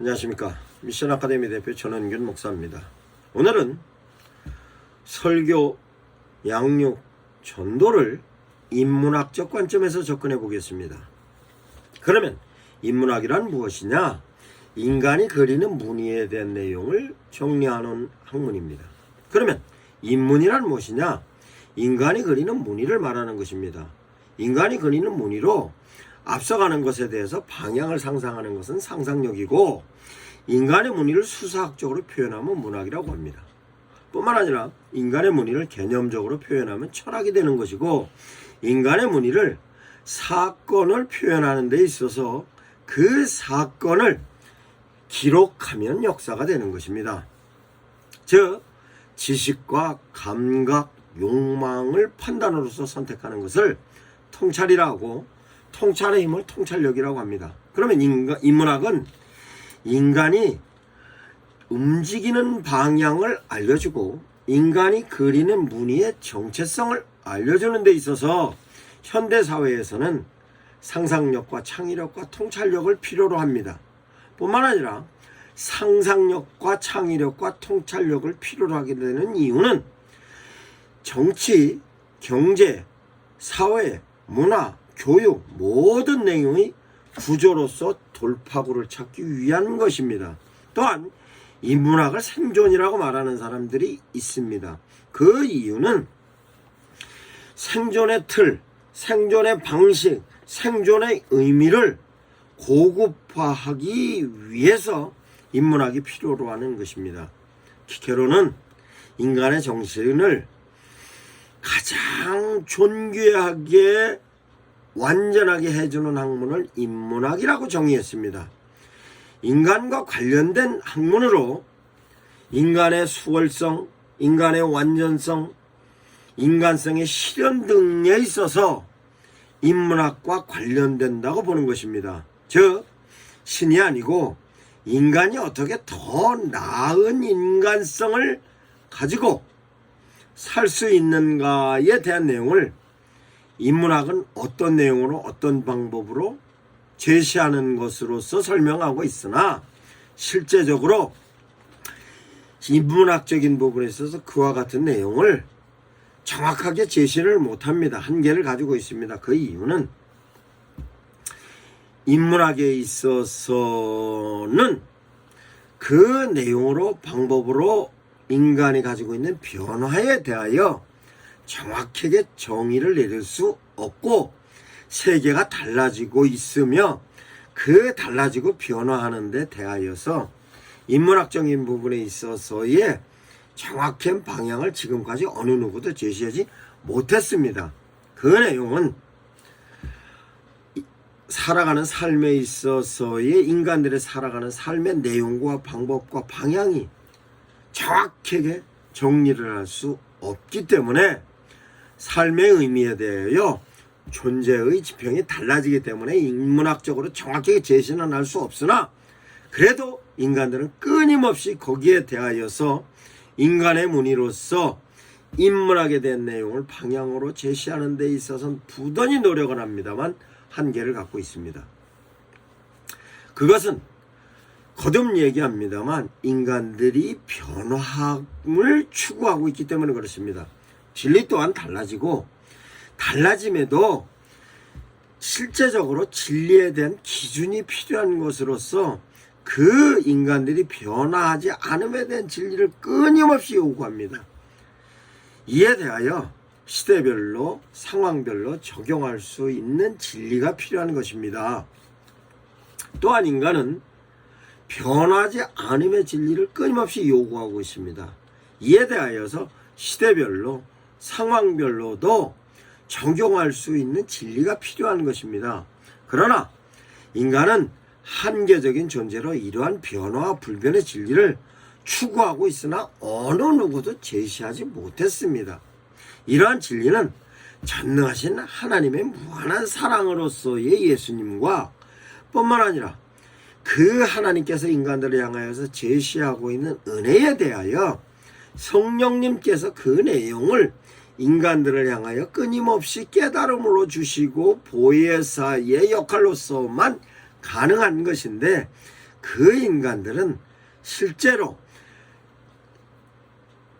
안녕하십니까 미션 아카데미 대표 전원균 목사입니다. 오늘은 설교, 양육, 전도를 인문학적 관점에서 접근해 보겠습니다. 그러면 인문학이란 무엇이냐? 인간이 그리는 무늬에 대한 내용을 정리하는 학문입니다. 그러면 인문이란 무엇이냐? 인간이 그리는 무늬를 말하는 것입니다. 인간이 그리는 무늬로 앞서가는 것에 대해서 방향을 상상하는 것은 상상력이고 인간의 무늬를 수사학적으로 표현하면 문학이라고 합니다. 뿐만 아니라 인간의 무늬를 개념적으로 표현하면 철학이 되는 것이고 인간의 무늬를 사건을 표현하는 데 있어서 그 사건을 기록하면 역사가 되는 것입니다. 즉 지식과 감각, 욕망을 판단으로서 선택하는 것을 통찰이라고 통찰의 힘을 통찰력이라고 합니다. 그러면 인가, 인문학은 인간이 움직이는 방향을 알려주고 인간이 그리는 무늬의 정체성을 알려주는 데 있어서 현대 사회에서는 상상력과 창의력과 통찰력을 필요로 합니다. 뿐만 아니라 상상력과 창의력과 통찰력을 필요로 하게 되는 이유는 정치, 경제, 사회, 문화, 교육 모든 내용의 구조로서 돌파구를 찾기 위한 것입니다. 또한 인문학을 생존이라고 말하는 사람들이 있습니다. 그 이유는 생존의 틀, 생존의 방식, 생존의 의미를 고급화하기 위해서 인문학이 필요로 하는 것입니다. 키케로는 인간의 정신을 가장 존귀하게 완전하게 해주는 학문을 인문학이라고 정의했습니다. 인간과 관련된 학문으로 인간의 수월성, 인간의 완전성, 인간성의 실현 등에 있어서 인문학과 관련된다고 보는 것입니다. 즉, 신이 아니고 인간이 어떻게 더 나은 인간성을 가지고 살 수 있는가에 대한 내용을 인문학은 어떤 내용으로 어떤 방법으로 제시하는 것으로서 설명하고 있으나 실제적으로 인문학적인 부분에 있어서 그와 같은 내용을 정확하게 제시를 못합니다. 한계를 가지고 있습니다. 그 이유는 인문학에 있어서는 그 내용으로 방법으로 인간이 가지고 있는 변화에 대하여 정확하게 정의를 내릴 수 없고 세계가 달라지고 있으며 그 달라지고 변화하는 데 대하여서 인문학적인 부분에 있어서의 정확한 방향을 지금까지 어느 누구도 제시하지 못했습니다. 그 내용은 살아가는 삶에 있어서의 인간들의 살아가는 삶의 내용과 방법과 방향이 정확하게 정리를 할 수 없기 때문에 삶의 의미에 대하여 존재의 지평이 달라지기 때문에 인문학적으로 정확하게 제시는 할 수 없으나 그래도 인간들은 끊임없이 거기에 대하여서 인간의 무늬로서 인문학에 대한 내용을 방향으로 제시하는 데 있어서는 부단히 노력을 합니다만 한계를 갖고 있습니다. 그것은 거듭 얘기합니다만 인간들이 변화를 추구하고 있기 때문에 그렇습니다. 진리 또한 달라지고 달라짐에도 실제적으로 진리에 대한 기준이 필요한 것으로서 그 인간들이 변화하지 않음에 대한 진리를 끊임없이 요구합니다. 이에 대하여 시대별로 상황별로 적용할 수 있는 진리가 필요한 것입니다. 또한 인간은 변하지 않음의 진리를 끊임없이 요구하고 있습니다. 이에 대하여서 시대별로 상황별로도 적용할 수 있는 진리가 필요한 것입니다. 그러나 인간은 한계적인 존재로 이러한 변화와 불변의 진리를 추구하고 있으나 어느 누구도 제시하지 못했습니다. 이러한 진리는 전능하신 하나님의 무한한 사랑으로서의 예수님과 뿐만 아니라 그 하나님께서 인간들을 향하여서 제시하고 있는 은혜에 대하여 성령님께서 그 내용을 인간들을 향하여 끊임없이 깨달음으로 주시고 보혜사의 역할로서만 가능한 것인데 그 인간들은 실제로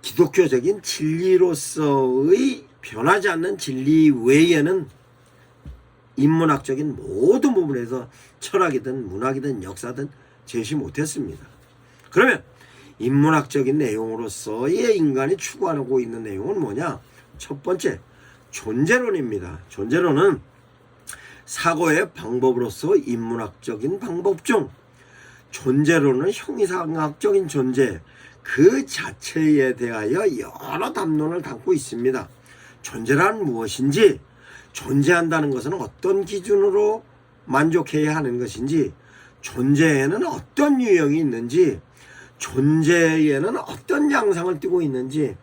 기독교적인 진리로서의 변하지 않는 진리 외에는 인문학적인 모든 부분에서 철학이든 문학이든 역사든 제시 못했습니다. 그러면 인문학적인 내용으로서의 인간이 추구하고 있는 내용은 뭐냐? 첫 번째, 존재론입니다. 존재론은 사고의 방법으로서 인문학적인 방법 중 존재론은 형이상학적인 존재 그 자체에 대하여 여러 담론을 담고 있습니다. 존재란 무엇인지 존재한다는 것은 어떤 기준으로 만족해야 하는 것인지 존재에는 어떤 유형이 있는지 존재에는 어떤 양상을 띠고 있는지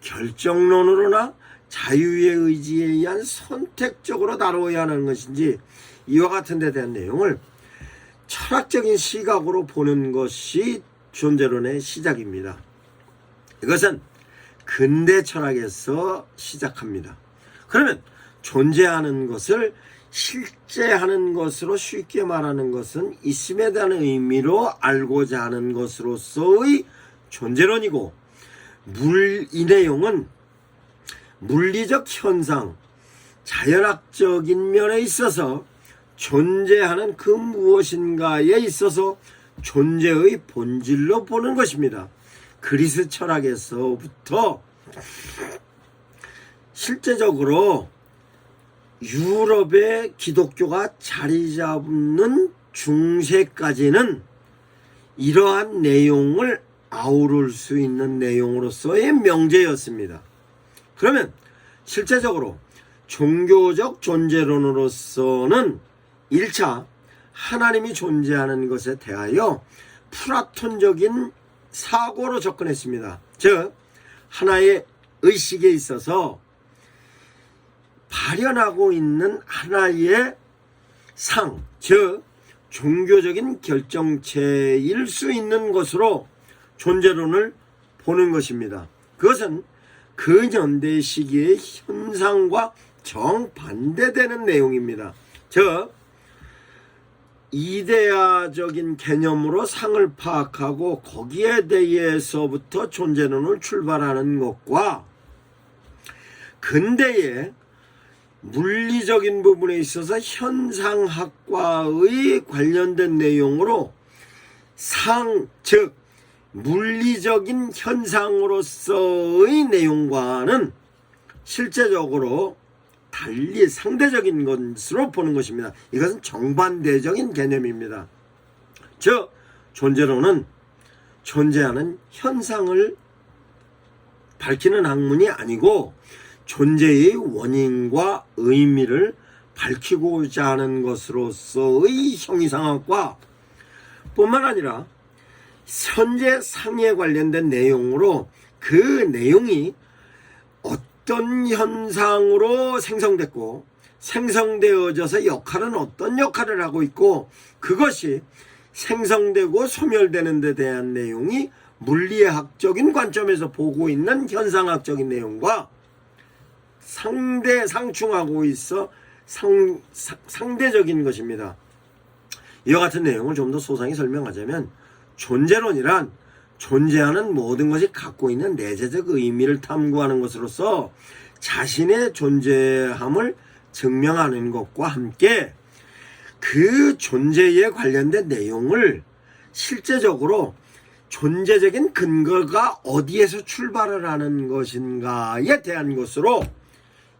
결정론으로나 자유의 의지에 의한 선택적으로 다루어야 하는 것인지 이와 같은 데 대한 내용을 철학적인 시각으로 보는 것이 존재론의 시작입니다. 이것은 근대 철학에서 시작합니다. 그러면 존재하는 것을 실제하는 것으로 쉽게 말하는 것은 있음에 대한 의미로 알고자 하는 것으로서의 존재론이고 물이 내용은 물리적 현상, 자연학적인 면에 있어서 존재하는 그 무엇인가에 있어서 존재의 본질로 보는 것입니다. 그리스 철학에서부터 실제적으로 유럽의 기독교가 자리 잡는 중세까지는 이러한 내용을 아우를 수 있는 내용으로서의 명제였습니다. 그러면 실제적으로 종교적 존재론으로서는 1차 하나님이 존재하는 것에 대하여 플라톤적인 사고로 접근했습니다. 즉 하나의 의식에 있어서 발현하고 있는 하나의 상, 즉 종교적인 결정체일 수 있는 것으로 존재론을 보는 것입니다. 그것은 근현대 시기의 현상과 정반대되는 내용입니다. 즉 이데아적인 개념으로 상을 파악하고 거기에 대해서부터 존재론을 출발하는 것과 근대의 물리적인 부분에 있어서 현상학과의 관련된 내용으로 상, 즉 물리적인 현상으로서의 내용과는 실제적으로 달리 상대적인 것으로 보는 것입니다. 이것은 정반대적인 개념입니다. 즉 존재론은 존재하는 현상을 밝히는 학문이 아니고 존재의 원인과 의미를 밝히고자 하는 것으로서의 형이상학과 뿐만 아니라 현재 상에 관련된 내용으로 그 내용이 어떤 현상으로 생성됐고 생성되어져서 역할은 어떤 역할을 하고 있고 그것이 생성되고 소멸되는 데 대한 내용이 물리학적인 관점에서 보고 있는 현상학적인 내용과 상대 상충하고 있어 상, 상 상대적인 것입니다. 이와 같은 내용을 좀 더 소상히 설명하자면 존재론이란 존재하는 모든 것이 갖고 있는 내재적 의미를 탐구하는 것으로서 자신의 존재함을 증명하는 것과 함께 그 존재에 관련된 내용을 실제적으로 존재적인 근거가 어디에서 출발을 하는 것인가에 대한 것으로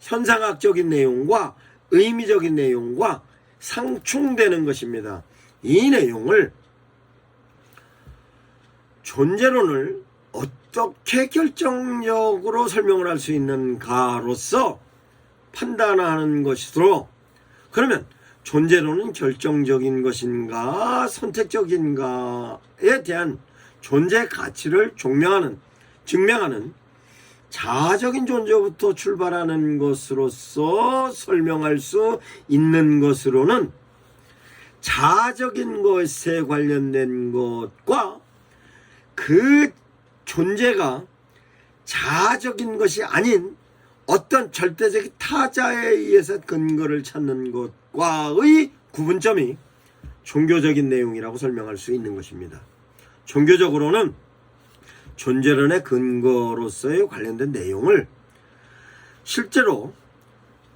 현상학적인 내용과 의미적인 내용과 상충되는 것입니다. 이 내용을 존재론을 어떻게 결정적으로 설명을 할 수 있는가로서 판단하는 것이므로 그러면 존재론은 결정적인 것인가 선택적인가에 대한 존재 가치를 증명하는 증명하는 자아적인 존재부터 출발하는 것으로서 설명할 수 있는 것으로는 자아적인 것에 관련된 것과 그 존재가 자아적인 것이 아닌 어떤 절대적 타자에 의해서 근거를 찾는 것과의 구분점이 종교적인 내용이라고 설명할 수 있는 것입니다. 종교적으로는 존재론의 근거로서의 관련된 내용을 실제로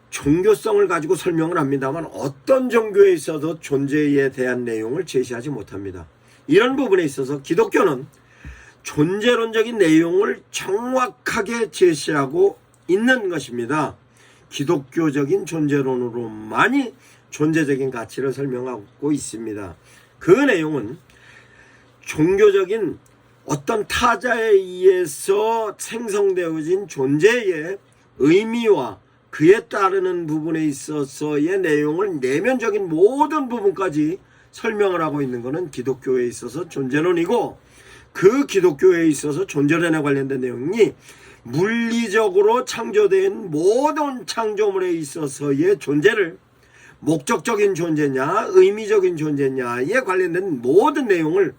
종교성을 가지고 설명을 합니다만 어떤 종교에 있어도 존재에 대한 내용을 제시하지 못합니다. 이런 부분에 있어서 기독교는 존재론적인 내용을 정확하게 제시하고 있는 것입니다. 기독교적인 존재론으로만이 존재적인 가치를 설명하고 있습니다. 그 내용은 종교적인 어떤 타자에 의해서 생성되어진 존재의 의미와 그에 따르는 부분에 있어서의 내용을 내면적인 모든 부분까지 설명을 하고 있는 것은 기독교에 있어서 존재론이고 그 기독교에 있어서 존재론에 관련된 내용이 물리적으로 창조된 모든 창조물에 있어서의 존재를 목적적인 존재냐 의미적인 존재냐에 관련된 모든 내용을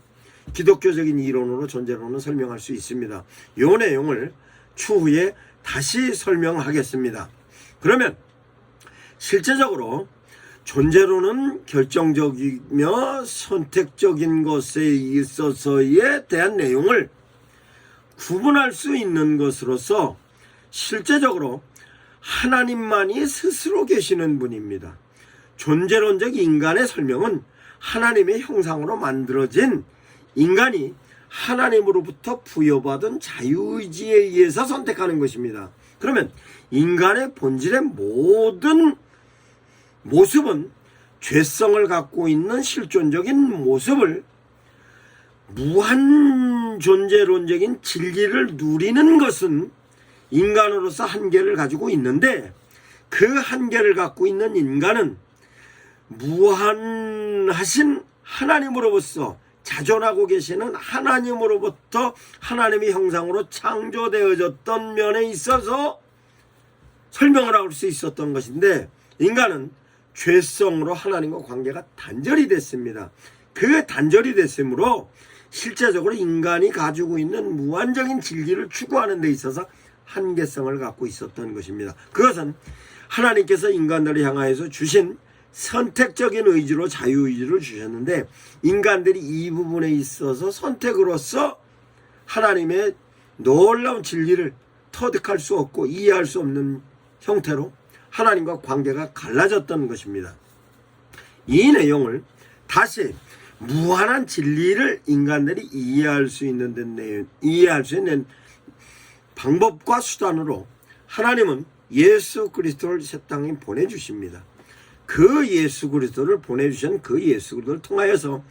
기독교적인 이론으로 존재론은 설명할 수 있습니다. 이 내용을 추후에 다시 설명하겠습니다. 그러면 실제적으로 존재론은 결정적이며 선택적인 것에 있어서에 대한 내용을 구분할 수 있는 것으로서 실제적으로 하나님만이 스스로 계시는 분입니다. 존재론적 인간의 설명은 하나님의 형상으로 만들어진 인간이 하나님으로부터 부여받은 자유의지에 의해서 선택하는 것입니다. 그러면 인간의 본질의 모든 모습은 죄성을 갖고 있는 실존적인 모습을 무한 존재론적인 진리를 누리는 것은 인간으로서 한계를 가지고 있는데 그 한계를 갖고 있는 인간은 무한하신 하나님으로부터 자존하고 계시는 하나님으로부터 하나님의 형상으로 창조되어졌던 면에 있어서 설명을 할 수 있었던 것인데 인간은 죄성으로 하나님과 관계가 단절이 됐습니다. 그 단절이 됐으므로 실제적으로 인간이 가지고 있는 무한적인 진리를 추구하는 데 있어서 한계성을 갖고 있었던 것입니다. 그것은 하나님께서 인간들을 향하여서 주신 선택적인 의지로 자유의지를 주셨는데 인간들이 이 부분에 있어서 선택으로서 하나님의 놀라운 진리를 터득할 수 없고 이해할 수 없는 형태로 하나님과 관계가 갈라졌던 것입니다. 이 내용을 다시 무한한 진리를 인간들이 이해할 수 있는 데 이해할 수 있는 방법과 수단으로 하나님은 예수 그리스도를 새 땅에 보내주십니다. 그 예수 그리스도를 보내주신 그 예수 그리스도를 통하여서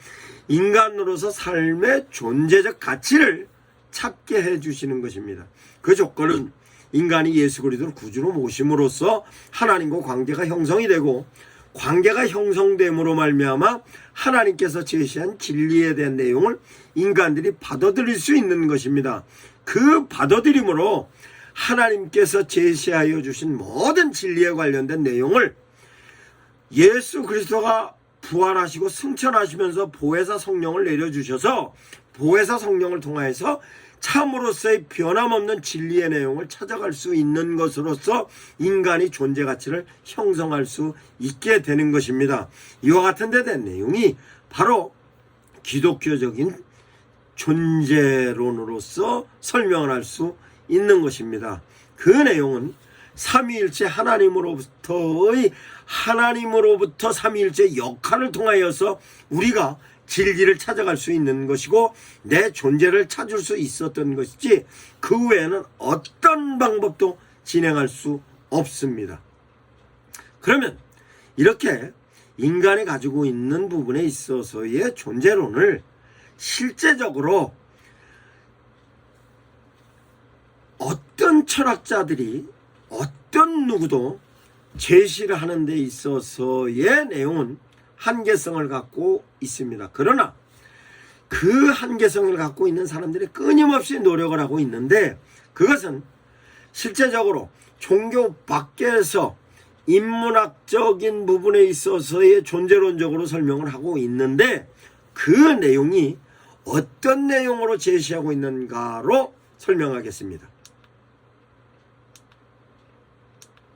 인간으로서 삶의 존재적 가치를 찾게 해주시는 것입니다. 그 조건은 인간이 예수 그리스도를 구주로 모심으로써 하나님과 관계가 형성이 되고 관계가 형성됨으로 말미암아 하나님께서 제시한 진리에 대한 내용을 인간들이 받아들일 수 있는 것입니다. 그 받아들임으로 하나님께서 제시하여 주신 모든 진리에 관련된 내용을 예수 그리스도가 부활하시고 승천하시면서 보혜사 성령을 내려주셔서 보혜사 성령을 통하여서 참으로서의 변함없는 진리의 내용을 찾아갈 수 있는 것으로서 인간이 존재 가치를 형성할 수 있게 되는 것입니다. 이와 같은 데 대한 내용이 바로 기독교적인 존재론으로서 설명을 할 수 있는 것입니다. 그 내용은 삼위일체 하나님으로부터의 하나님으로부터 삼위일체 역할을 통하여서 우리가 진리를 찾아갈 수 있는 것이고 내 존재를 찾을 수 있었던 것이지 그 외에는 어떤 방법도 진행할 수 없습니다. 그러면 이렇게 인간이 가지고 있는 부분에 있어서의 존재론을 실제적으로 어떤 철학자들이 어떤 누구도 제시를 하는 데 있어서의 내용은 한계성을 갖고 있습니다. 그러나 그 한계성을 갖고 있는 사람들이 끊임없이 노력을 하고 있는데 그것은 실제적으로 종교 밖에서 인문학적인 부분에 있어서의 존재론적으로 설명을 하고 있는데 그 내용이 어떤 내용으로 제시하고 있는가로 설명하겠습니다.